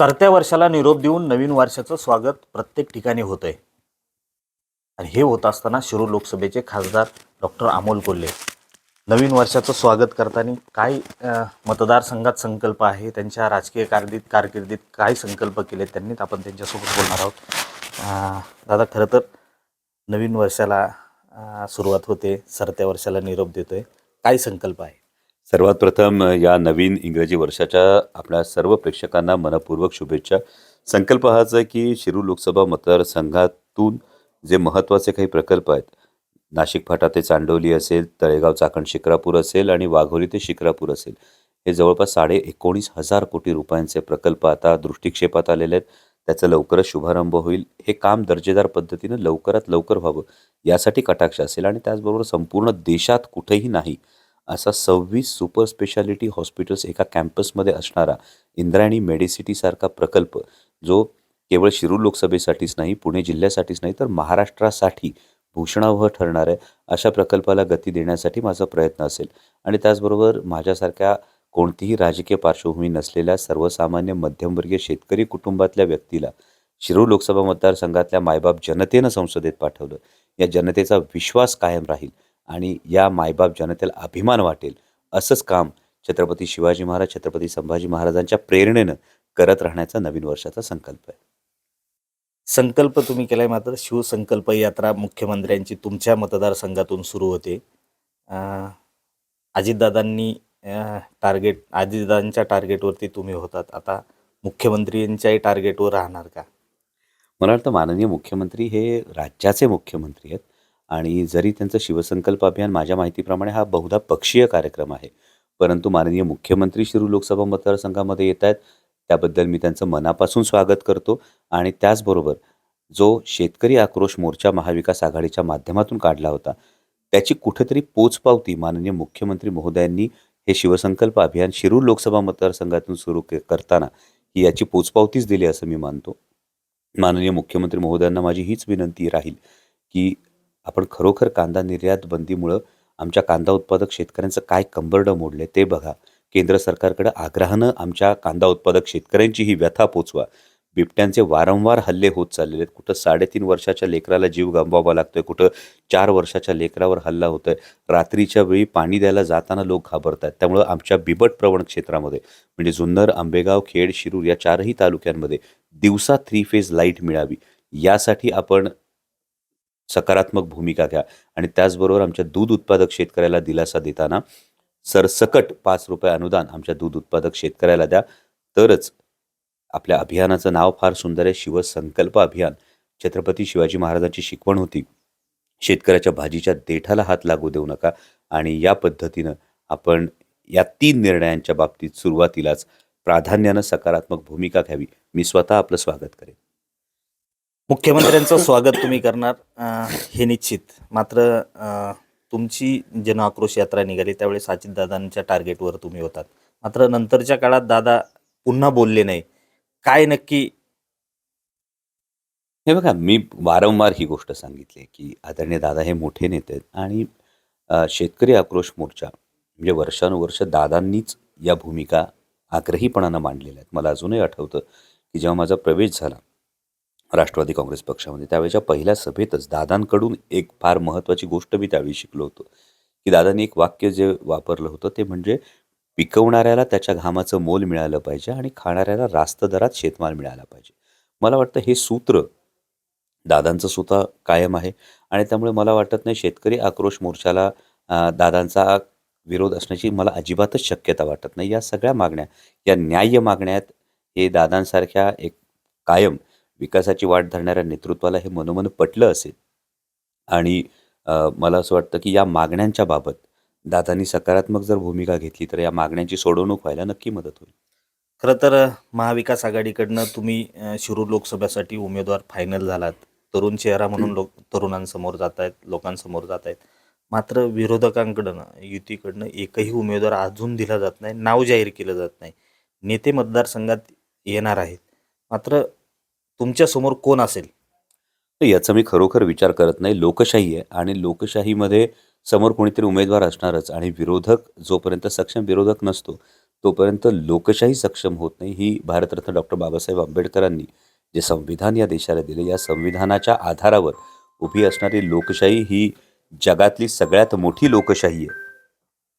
सरत्या वर्षाला निरोप देऊन नवीन वर्षाचं स्वागत प्रत्येक ठिकाणी होत आहे आणि हे होत असताना शिरूर लोकसभेचे खासदार डॉक्टर अमोल कोल्हे. नवीन वर्षाचं स्वागत करताना काय मतदारसंघात संकल्प आहे? त्यांच्या राजकीय कारदीत कारकिर्दीत काय संकल्प केले त्यांनीच आपण त्यांच्यासोबत बोलणार आहोत. दादा खरं तर नवीन वर्षाला सुरुवात होते सरत्या वर्षाला निरोप देतोय. काय संकल्प आहे? सर्वात प्रथम या नवीन इंग्रजी वर्षाच्या आपल्या सर्व प्रेक्षकांना मनपूर्वक शुभेच्छा. संकल्प हाच आहे की शिरू लोकसभा मतदारसंघातून जे महत्त्वाचे काही प्रकल्प आहेत नाशिक फाटा ते चांडवली असेल तळेगाव चाकण शिक्रापूर असेल आणि वाघोली ते शिक्रापूर असेल हे जवळपास साडे एकोणीस हजार कोटी रुपयांचे प्रकल्प आता दृष्टिक्षेपात आलेले आहेत. त्याचा लवकरच शुभारंभ होईल. हे काम दर्जेदार पद्धतीनं लवकरात लवकर व्हावं यासाठी कटाक्ष असेल आणि त्याचबरोबर संपूर्ण देशात कुठेही नाही असा सव्वीस सुपर स्पेशालिटी हॉस्पिटल्स एका कॅम्पसमध्ये असणारा इंद्रायणी मेडिसिटीसारखा प्रकल्प जो केवळ शिरूर लोकसभेसाठीच नाही पुणे जिल्ह्यासाठीच नाही तर महाराष्ट्रासाठी भूषणावह ठरणार आहे अशा प्रकल्पाला गती देण्यासाठी माझा प्रयत्न असेल. आणि त्याचबरोबर माझ्यासारख्या कोणतीही राजकीय पार्श्वभूमी नसलेल्या सर्वसामान्य मध्यमवर्गीय शेतकरी कुटुंबातल्या व्यक्तीला शिरूर लोकसभा मतदारसंघातल्या मायबाप जनतेनं संसदेत पाठवलं. या जनतेचा विश्वास कायम राहील. आणि या मायबाप जनतेला अभिमान वाटेल. असंच काम छत्रपती शिवाजी महाराज छत्रपती संभाजी महाराजांच्या प्रेरणेनं करत राहण्याचा नवीन वर्षाचा संकल्प आहे. संकल्प तुम्ही केलाय मात्र शिवसंकल्प यात्रा मुख्यमंत्र्यांची तुमच्या मतदारसंघातून सुरू होते. अजितदादांनी टार्गेट अजितदादांच्या टार्गेटवरती तुम्ही होतात. आता मुख्यमंत्र्यांच्याही टार्गेटवर राहणार का? मला वाटतं माननीय मुख्यमंत्री हे राज्याचे मुख्यमंत्री आहेत. आणि जरी त्यांचं शिवसंकल्प अभियान माझ्या माहितीप्रमाणे हा बहुधा पक्षीय कार्यक्रम आहे परंतु माननीय मुख्यमंत्री शिरू लोकसभा मतदारसंघामध्ये येत आहेत त्याबद्दल मी त्यांचं मनापासून स्वागत करतो आणि त्याचबरोबर जो शेतकरी आक्रोश मोर्चा महाविकास आघाडीच्या माध्यमातून काढला होता त्याची कुठेतरी पोचपावती माननीय मुख्यमंत्री महोदयांनी हे शिवसंकल्प अभियान शिरूर लोकसभा मतदारसंघातून सुरू के करताना ही याची पोचपावतीच दिली असं मी मानतो. माननीय मुख्यमंत्री महोदयांना माझी हीच विनंती राहील की आपण खरोखर कांदा निर्यात बंदीमुळं आमच्या कांदा उत्पादक शेतकऱ्यांचं काय कंबरडं मोडले ते बघा. केंद्र सरकारकडं आग्रहानं आमच्या कांदा उत्पादक शेतकऱ्यांची ही व्यथा पोचवा. बिबट्यांचे वारंवार हल्ले होत चाललेले आहेत. कुठं साडेतीन वर्षाच्या लेकराला जीव गमवावा लागतोय कुठं चार वर्षाच्या लेकरावर हल्ला होतोय. रात्रीच्या वेळी पाणी द्यायला जाताना लोक घाबरत आहेत त्यामुळं आमच्या बिबट प्रवण क्षेत्रामध्ये म्हणजे जुन्नर आंबेगाव खेड शिरूर या चारही तालुक्यांमध्ये दिवसा थ्री फेज लाइट मिळावी. यासाठी आपण सकारात्मक भूमिका घ्या. आणि त्याचबरोबर आमच्या दूध उत्पादक शेतकऱ्याला दिलासा देताना सरसकट पाच रुपये अनुदान आमच्या दूध उत्पादक शेतकऱ्याला द्या. तरच आपल्या अभियानाचं नाव फार सुंदर आहे. शिवसंकल्प अभियान. छत्रपती शिवाजी महाराजांची शिकवण होती. शेतकऱ्याच्या भाजीच्या देठाला हात लागू देऊ नका. आणि या पद्धतीनं आपण या तीन निर्णयांच्या बाबतीत सुरुवातीलाच प्राधान्यानं सकारात्मक भूमिका घ्यावी. मी स्वतः आपलं स्वागत करेन. मुख्यमंत्र्यांचं स्वागत तुम्ही करणार हे निश्चित. मात्र तुमची जन आक्रोश यात्रा निघाली त्यावेळेस अजितदादांच्या टार्गेटवर तुम्ही होतात. मात्र नंतरच्या काळात दादा पुन्हा बोलले नाही. काय नक्की? हे बघा मी वारंवार ही गोष्ट सांगितली आहे की आदरणीय दादा हे मोठे नेते आहेत आणि शेतकरी आक्रोश मोर्चा म्हणजे वर्षानुवर्ष दादांनीच या भूमिका आग्रहीपणानं मांडलेल्या आहेत. मला अजूनही आठवतं की जेव्हा माझा प्रवेश झाला राष्ट्रवादी काँग्रेस पक्षामध्ये. त्यावेळेच्या पहिल्या सभेतच दादांकडून एक फार महत्त्वाची गोष्ट मी त्यावेळी शिकलो होतो. की दादांनी एक वाक्य जे वापरलं होतं ते म्हणजे पिकवणाऱ्याला त्याच्या घामाचं मोल मिळालं पाहिजे आणि खाणाऱ्याला रास्त दरात शेतमाल मिळाला पाहिजे. मला वाटतं हे सूत्र दादांचं सुद्धा कायम आहे आणि त्यामुळे मला वाटत नाही शेतकरी आक्रोश मोर्चाला दादांचा विरोध असण्याची मला अजिबातच शक्यता वाटत नाही. या सगळ्या मागण्या या न्याय्य मागण्यात हे दादांसारख्या एक कायम विकासाची वाट धरणाऱ्या नेतृत्वाला हे मनोमन पटलं असेल. आणि मला असं वाटतं की या मागण्यांच्या बाबत दादांनी सकारात्मक जर भूमिका घेतली तर या मागण्यांची सोडवणूक व्हायला नक्की मदत होईल. खरं तर महाविकास आघाडीकडनं तुम्ही शिरूर लोकसभेसाठी उमेदवार फायनल झालात. तरुण चेहरा म्हणून लोक तरुणांसमोर जात आहेत लोकांसमोर जात आहेत मात्र विरोधकांकडनं युतीकडनं एकही उमेदवार अजून दिला जात नाही नाव जाहीर केलं जात नाही. नेते मतदारसंघात येणार आहेत. मात्र तुमच्यासमोर कोण असेल? तर याचा मी खरोखर विचार करत नाही. लोकशाही आहे आणि लोकशाहीमध्ये समोर कोणीतरी उमेदवार असणारच आणि विरोधक जोपर्यंत सक्षम विरोधक नसतो तोपर्यंत लोकशाही सक्षम होत नाही ही भारतरत्न डॉक्टर बाबासाहेब आंबेडकरांनी जे संविधान या देशाला दिले या संविधानाच्या आधारावर उभी असणारी लोकशाही ही जगातली सगळ्यात मोठी लोकशाही आहे.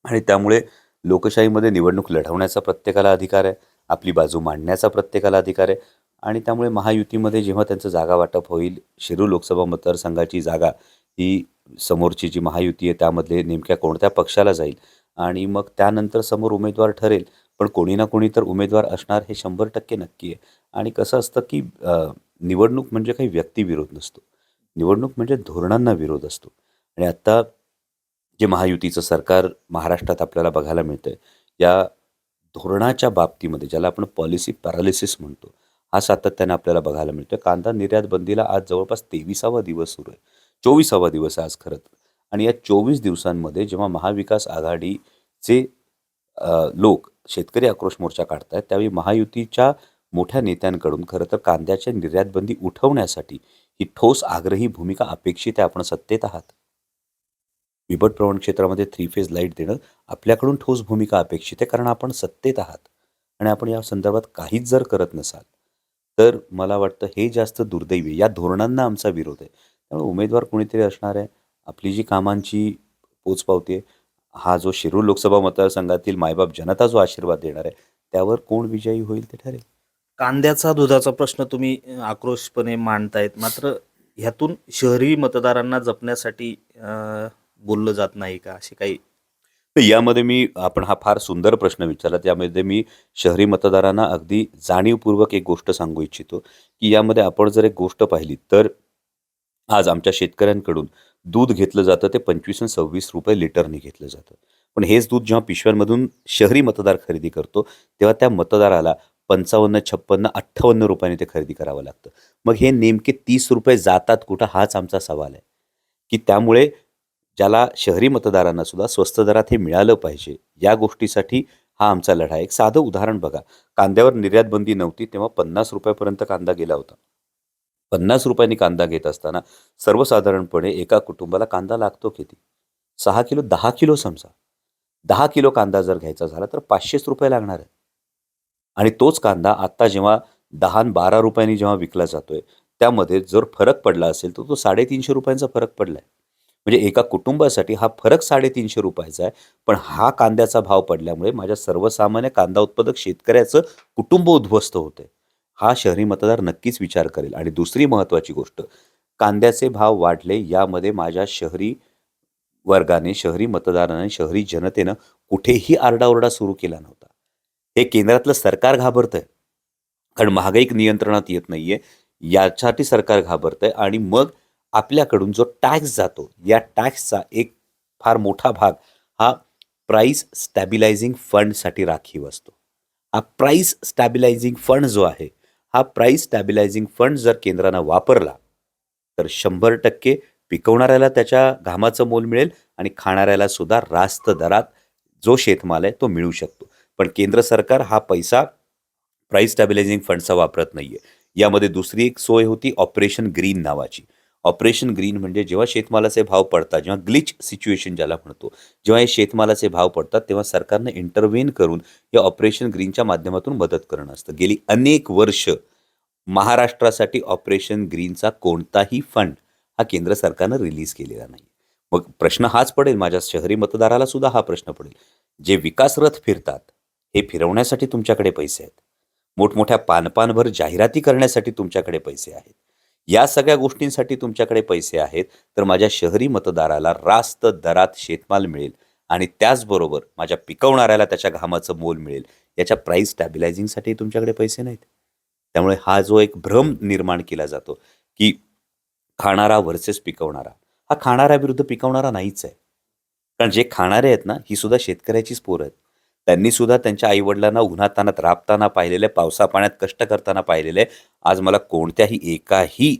आणि त्यामुळे लोकशाहीमध्ये निवडणूक लढवण्याचा प्रत्येकाला अधिकार आहे आपली बाजू मांडण्याचा प्रत्येकाला अधिकार आहे आणि त्यामुळे महायुतीमध्ये जेव्हा त्यांचं जागा वाटप होईल शिरूर लोकसभा मतदारसंघाची जागा ही समोरची जी महायुती आहे त्यामधले नेमक्या कोणत्या पक्षाला जाईल? आणि मग त्यानंतर समोर उमेदवार ठरेल पण कोणी ना कोणी तर उमेदवार असणार हे शंभर टक्के नक्की आहे. आणि कसं असतं की निवडणूक म्हणजे काही व्यक्तिविरोध नसतो. निवडणूक म्हणजे धोरणांना विरोध असतो. आणि आत्ता जे महायुतीचं सरकार महाराष्ट्रात आपल्याला बघायला मिळतं या धोरणाच्या बाबतीमध्ये ज्याला आपण पॉलिसी पॅरालिसिस म्हणतो हा सातत्याने आपल्याला बघायला मिळतोय. कांदा निर्यात बंदीला आज जवळपास तेविसावा दिवस सुरू आहे. चोवीसावा दिवस आहे आज खरं तर. आणि या चोवीस दिवसांमध्ये जेव्हा महाविकास आघाडीचे लोक शेतकरी आक्रोश मोर्चा काढतायत त्यावेळी महायुतीच्या मोठ्या नेत्यांकडून खरं तर कांद्याच्या निर्यातबंदी उठवण्यासाठी ही ठोस आग्रही भूमिका अपेक्षित आहे आपण सत्तेत आहात. विभट प्रवण क्षेत्रामध्ये थ्री फेज लाइट देणं आपल्याकडून ठोस भूमिका अपेक्षित आहे कारण आपण सत्तेत आहात. आणि आपण या संदर्भात काहीच जर करत नसाल तर मला वाटतं हे जास्त दुर्दैवी आहे. या धोरणांना आमचा विरोध आहे. त्यामुळे उमेदवार कोणीतरी असणार आहे आपली जी कामांची पोचपावती आहे हा जो शिरूर लोकसभा मतदारसंघातील मायबाप जनता जो आशीर्वाद देणार आहे त्यावर कोण विजयी होईल ते ठरेल? कांद्याचा दुधाचा प्रश्न तुम्ही अ, आक्रोशपणे मांडतायत. मात्र ह्यातून शहरी मतदारांना जपण्यासाठी अ, बोललं जात नाही का? असे काही तर यामध्ये मी आपण हा फार सुंदर प्रश्न विचारला त्यामध्ये मी शहरी मतदारांना अगदी जाणीवपूर्वक एक गोष्ट सांगू इच्छितो की यामध्ये आपण जर एक गोष्ट पाहिली तर आज आमच्या शेतकऱ्यांकडून दूध घेतलं जातं ते पंचवीस आणि सव्वीस रुपये लिटरने घेतलं जातं. पण हेच दूध जेव्हा पिशव्यांमधून शहरी मतदार खरेदी करतो तेव्हा त्या मतदाराला पंचावन्न छप्पन्न अठ्ठावन्न रुपयाने ते खरेदी करावं लागतं. मग हे नेमके तीस रुपये जातात कुठं हाच आमचा सवाल आहे. की त्यामुळे ज्याला शहरी मतदारांना सुद्धा स्वस्त दरात हे मिळालं पाहिजे. या गोष्टीसाठी हा आमचा लढा आहे. एक साधं उदाहरण बघा. कांद्यावर निर्यात बंदी नव्हती तेव्हा पन्नास रुपयापर्यंत कांदा गेला होता. पन्नास रुपयांनी कांदा घेत असताना सर्वसाधारणपणे एका कुटुंबाला कांदा लागतो किती? सहा किलो दहा किलो समजा. दहा किलो कांदा जर घ्यायचा झाला तर पाचशेच रुपये लागणार आहे. आणि तोच कांदा आत्ता जेव्हा दहा बारा रुपयांनी जेव्हा विकला जातोय त्यामध्ये जर फरक पडला असेल तर तो साडेतीनशे रुपयांचा फरक पडला आहे म्हणजे एका कुटुंबासाठी हा फरक साडेतीनशे रुपयाचा आहे. पण हा कांद्याचा भाव पडल्यामुळे माझ्या सर्वसामान्य कांदा उत्पादक शेतकऱ्याचं कुटुंब उद्ध्वस्त होते हा शहरी मतदार नक्कीच विचार करेल. आणि दुसरी महत्त्वाची गोष्ट कांद्याचे भाव वाढले यामध्ये माझ्या शहरी वर्गाने शहरी मतदाराने शहरी जनतेनं कुठेही आरडाओरडा सुरू केला नव्हता. हे केंद्रातलं सरकार घाबरतंय. कारण महागाईक नियंत्रणात येत नाहीये. यासाठी सरकार घाबरतंय. आणि मग आपल्याकडून जो टॅक्स जातो या टॅक्सचा एक फार मोठा भाग हा प्राईस स्टॅबिलायझिंग फंडसाठी राखीव असतो. हा प्राईस स्टॅबिलायझिंग फंड जो आहे हा प्राईस स्टॅबिलायझिंग फंड जर केंद्रानं वापरला तर शंभर टक्के पिकवणाऱ्याला त्याच्या घामाचं मोल मिळेल आणि खाणाऱ्याला सुद्धा रास्त दरात जो शेतमाल आहे तो मिळू शकतो. पण केंद्र सरकार हा पैसा प्राईस स्टॅबिलायझिंग फंडचा वापरत नाही आहे यामध्ये दुसरी एक सोय होती ऑपरेशन ग्रीन नावाची. ऑपरेशन ग्रीन म्हणजे जेव्हा शेतमालाचे भाव पडतात जेव्हा ग्लिच सिच्युएशन ज्याला म्हणतो जेव्हा हे शेतमालाचे भाव पडतात तेव्हा सरकारनं इंटरव्हेन करून या ऑपरेशन ग्रीनच्या माध्यमातून मदत करणं असतं. गेली अनेक वर्ष महाराष्ट्रासाठी ऑपरेशन ग्रीनचा कोणताही फंड हा केंद्र सरकारनं रिलीज केलेला नाही. मग प्रश्न हाच पडेल माझ्या शहरी मतदाराला सुद्धा हा प्रश्न पडेल. जे विकास रथ फिरतात हे फिरवण्यासाठी तुमच्याकडे पैसे आहेत. मोठमोठ्या पानपानभर जाहिराती करण्यासाठी तुमच्याकडे पैसे आहेत. या सगळ्या गोष्टींसाठी तुमच्याकडे पैसे आहेत तर माझ्या शहरी मतदाराला रास्त दरात शेतमाल मिळेल आणि त्याचबरोबर माझ्या पिकवणाऱ्याला त्याच्या घामाचं मोल मिळेल. याच्या प्राईस स्टॅबिलायझिंगसाठी तुमच्याकडे पैसे नाहीत. त्यामुळे हा जो एक भ्रम निर्माण केला जातो की खाणारा व्हर्सेस पिकवणारा. हा खाणाऱ्याविरुद्ध पिकवणारा नाहीच आहे. कारण जे खाणारे आहेत ना ही सुद्धा शेतकऱ्याचीच पोरं आहेत. त्यांनी सुद्धा त्यांच्या आईवडिलांना उन्हातानात राबताना पाहिलेलं आहे पावसा पाण्यात कष्ट करताना पाहिलेलं आहे आज मला कोणत्याही एकाही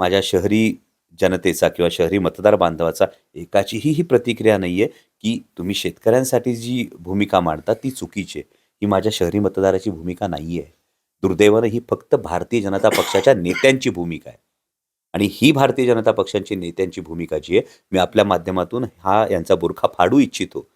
माझ्या शहरी जनतेचा किंवा शहरी मतदार बांधवाचा एकाचीही ही प्रतिक्रिया नाही आहे की तुम्ही शेतकऱ्यांसाठी जी भूमिका मांडता ती चुकीची आहे. ही माझ्या शहरी मतदाराची भूमिका नाही आहे दुर्दैवानं ही फक्त भारतीय जनता पक्षाच्या नेत्यांची भूमिका आहे. आणि ही भारतीय जनता पक्षांची नेत्यांची भूमिका जी आहे मी आपल्या माध्यमातून हा यांचा बुरखा फाडू इच्छितो.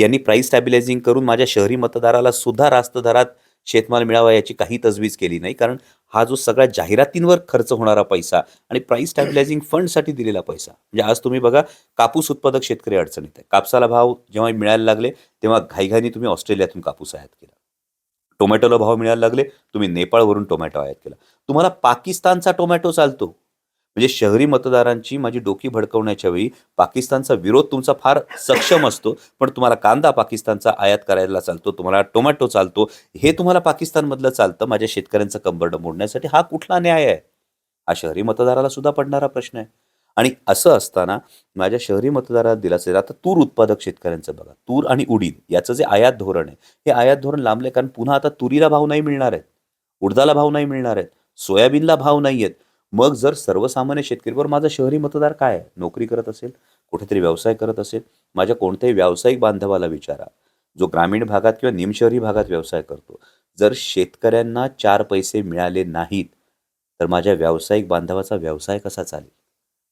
यांनी प्राईस स्टॅबिलायझिंग करून माझ्या शहरी मतदाराला सुद्धा रास्त दरात शेतमाल मिळावा याची काही तजवीज केली नाही. कारण हा जो सगळ्या जाहिरातींवर खर्च होणारा पैसा आणि प्राईस स्टॅबिलायझिंग फंडसाठी दिलेला पैसा. म्हणजे आज तुम्ही बघा कापूस उत्पादक शेतकरी अडचणीत आहे. कापसाला भाव जेव्हा मिळायला लागले तेव्हा घाईघाईने तुम्ही ऑस्ट्रेलियातून कापूस आयात केला. टोमॅटोला भाव मिळायला लागले तुम्ही नेपाळवरून टोमॅटो आयात केला. तुम्हाला पाकिस्तानचा टोमॅटो चालतो. म्हणजे शहरी मतदारांची माझी डोकी भडकवण्याच्या वेळी पाकिस्तानचा विरोध तुमचा फार सक्षम असतो पण तुम्हाला कांदा पाकिस्तानचा आयात करायला चालतो तुम्हाला टोमॅटो चालतो हे तुम्हाला पाकिस्तानमधलं चालतं माझ्या शेतकऱ्यांचं कंबरडं मोडण्यासाठी हा कुठला न्याय आहे? हा शहरी मतदाराला सुद्धा पडणारा प्रश्न आहे. आणि असं असताना माझ्या शहरी मतदाराला दिलासा असेल आता तूर उत्पादक शेतकऱ्यांचं बघा तूर आणि उडीद याचं जे आयात धोरण आहे हे आयात धोरण लांबले कारण पुन्हा आता तुरीला भाव नाही मिळणार आहेत उडदाला भाव नाही मिळणार आहेत सोयाबीनला भाव नाही आहेत मग जर सर्वसामान्य शेतकरीवर माझा शहरी मतदार काय? आहे नोकरी करत असेल कुठेतरी व्यवसाय करत असेल माझ्या कोणत्याही व्यावसायिक बांधवाला विचारा. जो ग्रामीण भागात किंवा निमशहरी भागात व्यवसाय करतो. जर शेतकऱ्यांना चार पैसे मिळाले नाहीत तर माझ्या व्यावसायिक बांधवाचा व्यवसाय कसा चालेल?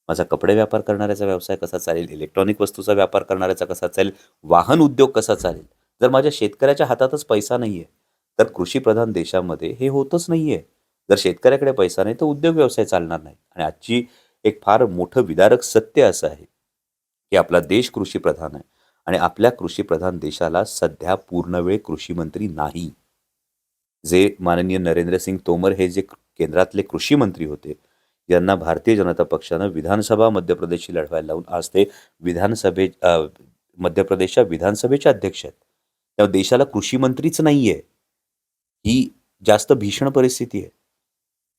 माझा कपडे व्यापार करणाऱ्याचा व्यवसाय कसा चालेल? इलेक्ट्रॉनिक वस्तूचा व्यापार करणाऱ्याचा कसा चालेल? वाहन उद्योग कसा चालेल? जर माझ्या शेतकऱ्याच्या हातातच पैसा नाही आहे तर कृषीप्रधान देशामध्ये हे होतच नाही आहे जर शेतकऱ्याकडे पैसा नाही तर उद्योग व्यवसाय चालणार नाही. आणि आजची एक फार मोठं विदारक सत्य असं आहे की आपला देश कृषीप्रधान आहे. आणि आपल्या कृषीप्रधान देशाला सध्या पूर्णवेळ कृषीमंत्री नाही. जे माननीय नरेंद्रसिंग तोमर हे जे केंद्रातले कृषी मंत्री होते यांना भारतीय जनता पक्षानं विधानसभा मध्य प्रदेशची लढवायला लावून आज ते विधानसभे मध्य प्रदेशच्या विधानसभेचे अध्यक्ष आहेत. तेव्हा देशाला कृषी मंत्रीच नाही आहे ही जास्त भीषण परिस्थिती आहे.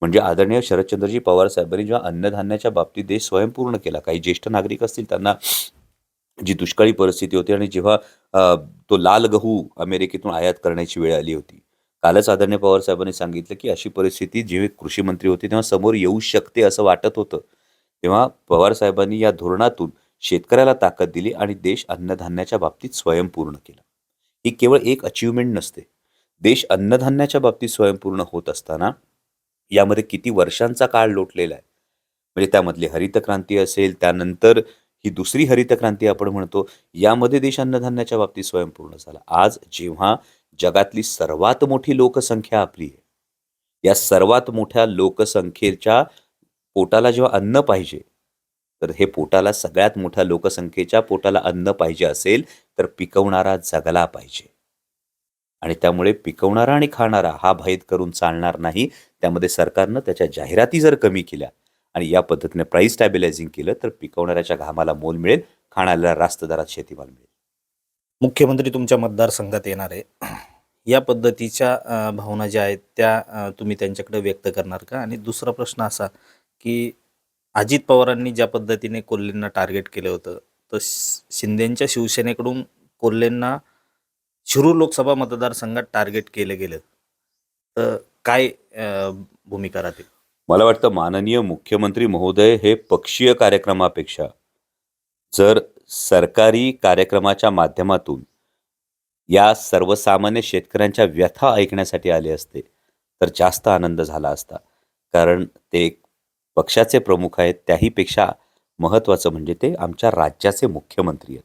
म्हणजे आदरणीय शरदचंद्रजी पवार साहेबांनी जेव्हा अन्नधान्याच्या बाबतीत देश स्वयंपूर्ण केला काही ज्येष्ठ नागरिक असतील त्यांना जी दुष्काळी परिस्थिती होती आणि जेव्हा तो लाल गहू अमेरिकेतून आयात करण्याची वेळ आली होती. कालच आदरणीय पवार साहेबांनी सांगितलं की अशी परिस्थिती जेव्हा कृषी मंत्री होते तेव्हा समोर येऊ शकते असं वाटत होतं. तेव्हा पवार साहेबांनी या धोरणातून शेतकऱ्याला ताकद दिली आणि देश अन्नधान्याच्या बाबतीत स्वयंपूर्ण केला. ही केवळ एक अचिव्हमेंट नसते. देश अन्नधान्याच्या बाबतीत स्वयंपूर्ण होत असताना यामध्ये किती वर्षांचा काळ लोटलेला आहे. म्हणजे त्यामधली हरितक्रांती असेल त्यानंतर ही दुसरी हरितक्रांती आपण म्हणतो यामध्ये देश अन्नधान्याच्या बाबतीत स्वयंपूर्ण झाला. आज जेव्हा जगातली सर्वात मोठी लोकसंख्या आपली आहे या सर्वात मोठ्या लोकसंख्येच्या पोटाला जेव्हा अन्न पाहिजे तर हे पोटाला सगळ्यात मोठ्या लोकसंख्येच्या पोटाला अन्न पाहिजे असेल तर पिकवणारा जगला पाहिजे. आणि त्यामुळे पिकवणारा आणि खाणारा हा भेद करून चालणार नाही. त्यामध्ये सरकारनं त्याच्या जाहिराती जर कमी केल्या आणि या पद्धतीने प्राईस स्टॅबिलायझिंग केलं तर पिकवणाऱ्याच्या घामाला मोल मिळेल खाणाऱ्याला रास्त दरात शेतीमाल मिळेल. मुख्यमंत्री तुमच्या मतदारसंघात येणार आहे. या पद्धतीच्या भावना ज्या आहेत त्या तुम्ही त्यांच्याकडे व्यक्त करणार का? आणि दुसरा प्रश्न असा की अजित पवारांनी ज्या पद्धतीने कोल्हेंना टार्गेट केलं होतं तर श- शिवसेनेकडून कोल्हेंना शिरूर लोकसभा मतदारसंघात टार्गेट केलं गेलं. तर काय भूमिका राहते? मला वाटतं माननीय मुख्यमंत्री महोदय हे पक्षीय कार्यक्रमापेक्षा जर सरकारी कार्यक्रमाच्या माध्यमातून या सर्वसामान्य शेतकऱ्यांच्या व्यथा ऐकण्यासाठी आले असते तर जास्त आनंद झाला असता. कारण ते पक्षाचे प्रमुख आहेत त्याहीपेक्षा महत्त्वाचं म्हणजे ते आमच्या राज्याचे मुख्यमंत्री आहेत.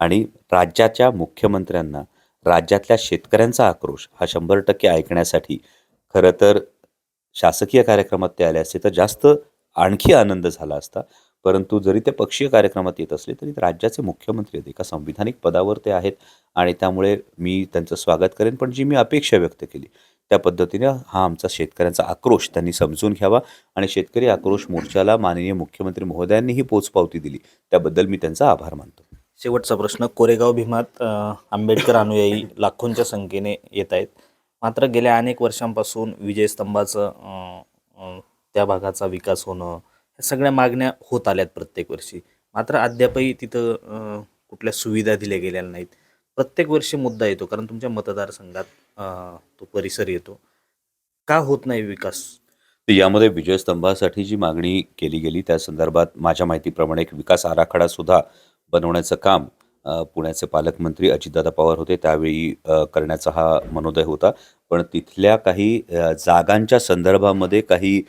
आणि राज्याच्या मुख्यमंत्र्यांना राज्यातल्या शेतकऱ्यांचा आक्रोश हा शंभर टक्के ऐकण्यासाठी. खरं तर शासकीय कार्यक्रमात ते आले असते तर जास्त आणखी आनंद झाला असता. परंतु जरी ते पक्षीय कार्यक्रमात येत असले तरी राज्याचे मुख्यमंत्री आहेत एका संविधानिक पदावर ते आहेत आणि त्यामुळे मी त्यांचं स्वागत करेन. पण जी मी अपेक्षा व्यक्त केली त्या पद्धतीने हा आमचा शेतकऱ्यांचा आक्रोश त्यांनी समजून घ्यावा आणि शेतकरी आक्रोश मोर्चाला माननीय मुख्यमंत्री महोदयांनीही पोचपावती दिली. त्याबद्दल मी त्यांचा आभार मानतो. शेवटचा प्रश्न कोरेगाव भीमात आंबेडकर अनुयायी लाखोंच्या संख्येने येत आहेत. मात्र गेल्या अनेक वर्षांपासून विजयस्तंभाचं त्या भागाचा विकास होणं ह्या सगळ्या मागण्या होत आल्यात प्रत्येक वर्षी. मात्र अद्यापही तिथं कुठल्या सुविधा दिल्या गेलेल्या नाहीत. प्रत्येक वर्षी मुद्दा येतो कारण तुमच्या मतदारसंघात तो परिसर येतो. का होत नाही विकास? यामध्ये विजयस्तंभासाठी जी मागणी केली गेली त्या संदर्भात माझ्या माहितीप्रमाणे एक विकास आराखडा सुद्धा बनवण्याचं काम पुण्याचे पालकमंत्री अजितदादा पवार होते त्यावेळी करण्याचा हा मनोदय होता. पण तिथल्या काही जागांच्या संदर्भामध्ये काही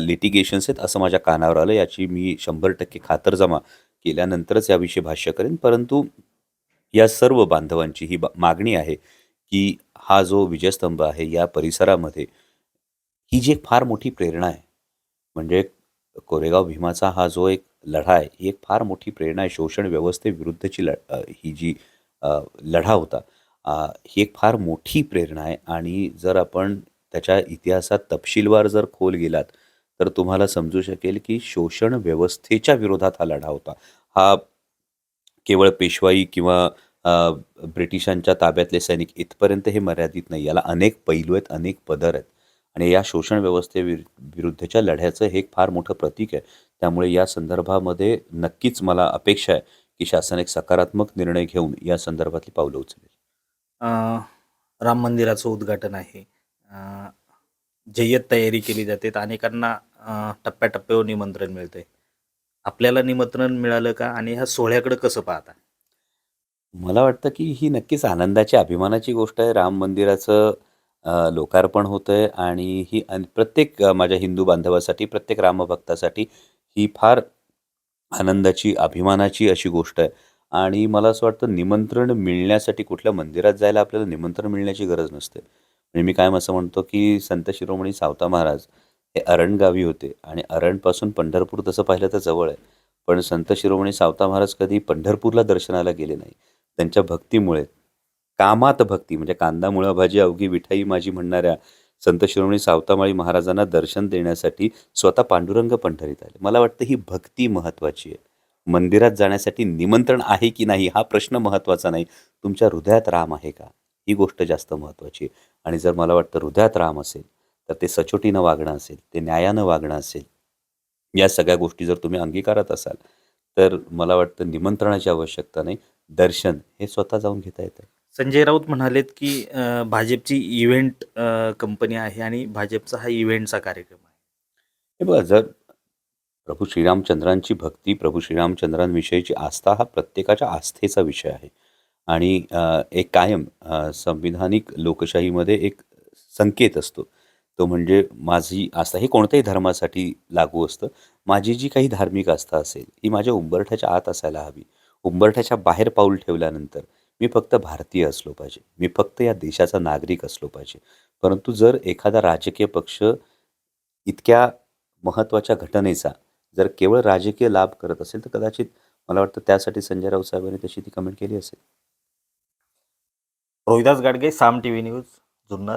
लिटिगेशन्स आहेत असं माझ्या कानावर आलं. याची मी शंभर टक्के खातरजमा केल्यानंतरच याविषयी भाष्य करेन. परंतु या सर्व बांधवांची ही बा मागणी आहे की हा जो विजयस्तंभ आहे या परिसरामध्ये ही जी एक फार मोठी प्रेरणा आहे म्हणजे कोरेगाव भीमाचा हा जो एक लढा आहे ही एक फार मोठी प्रेरणा आहे. शोषण व्यवस्थेविरुद्धची लढ ही जी लढा होता ही एक फार मोठी प्रेरणा आहे. आणि जर आपण त्याच्या इतिहासात तपशीलवार जर खोल गेलात तर तुम्हाला समजू शकेल की शोषण व्यवस्थेच्या विरोधात हा लढा होता. हा केवळ पेशवाई किंवा ब्रिटिशांच्या ताब्यातले सैनिक इथपर्यंत हे मर्यादित नाही. याला अनेक पैलू आहेत अनेक पदर आहेत. आणि या शोषण व्यवस्थेविर विरुद्धच्या लढ्याचं हे एक फार मोठं प्रतीक आहे. त्यामुळे या संदर्भामध्ये नक्कीच मला अपेक्षा आहे की शासन एक सकारात्मक निर्णय घेऊन या संदर्भातली पावलं उचलेल. राम मंदिराचं उद्घाटन आहे. जय्यत तयारी केली जाते. तर अनेकांना टप्प्याटप्प्यावर निमंत्रण मिळतंय. आपल्याला निमंत्रण मिळालं का आणि ह्या सोहळ्याकडे कसं पाहता? मला वाटतं की ही नक्कीच आनंदाची अभिमानाची गोष्ट आहे. राम मंदिराचं लोकार्पण होतं आहे आणि ही अन प्रत्येक माझ्या हिंदू बांधवासाठी प्रत्येक रामभक्तासाठी ही फार आनंदाची अभिमानाची अशी गोष्ट आहे. आणि मला असं वाटतं निमंत्रण मिळण्यासाठी कुठल्या मंदिरात जायला आपल्याला निमंत्रण मिळण्याची गरज नसते. म्हणजे मी कायम असं म्हणतो की संत शिरोमणी सावता महाराज हे अरणगावी होते आणि अरणपासून पंढरपूर तसं पाहिलं तर जवळ आहे. पण संत शिरोमणी सावता महाराज कधी पंढरपूरला दर्शनाला गेले नाही. त्यांच्या भक्तीमुळे कामात भक्ती म्हणजे कांदा मुळा भाजी अवघी विठाई माझी म्हणणाऱ्या संत शिरोमणी सावतामाळी महाराजांना दर्शन देण्यासाठी स्वतः पांडुरंग पंढरीत आले. मला वाटतं ही भक्ती महत्त्वाची आहे. मंदिरात जाण्यासाठी निमंत्रण आहे की नाही हा प्रश्न महत्त्वाचा नाही. तुमच्या हृदयात राम आहे का? ही गोष्ट जास्त महत्त्वाची आहे. आणि जर मला वाटतं हृदयात राम असेल तर ते सचोटीनं वागणं असेल ते न्यायानं वागणं असेल या सगळ्या गोष्टी जर तुम्ही अंगीकारत असाल तर मला वाटतं निमंत्रणाची आवश्यकता नाही. दर्शन हे स्वतः जाऊन घेता येतं. संजय राऊत म्हणालेत की भाजपची इव्हेंट कंपनी आहे आणि भाजपचा हा इव्हेंटचा कार्यक्रम आहे. हे बघा जर प्रभू श्रीरामचंद्रांची भक्ती प्रभू श्रीरामचंद्रांविषयीची आस्था हा प्रत्येकाच्या आस्थेचा विषय आहे. आणि अ, एक कायम अ, संविधानिक लोकशाहीमध्ये एक संकेत असतो. तो म्हणजे माझी आस्था हे कोणत्याही धर्मासाठी लागू असतं. माझी जी काही धार्मिक आस्था असेल ही माझ्या उंबरठ्याच्या आत असायला हवी. उंबरठ्याच्या बाहेर पाऊल ठेवल्यानंतर मी फक्त भारतीय असलो पाहिजे. मी फक्त या देशाचा नागरिक असलो पाहिजे. परंतु जर एखादा राजकीय पक्ष इतक्या महत्त्वाच्या घटनेचा जर केवळ राजकीय लाभ करत असेल तर कदाचित मला वाटतं त्यासाठी संजय राऊत साहेबांनी तशी ती कमेंट केली असेल. Rohidas Gadge Saam T V news Junnar.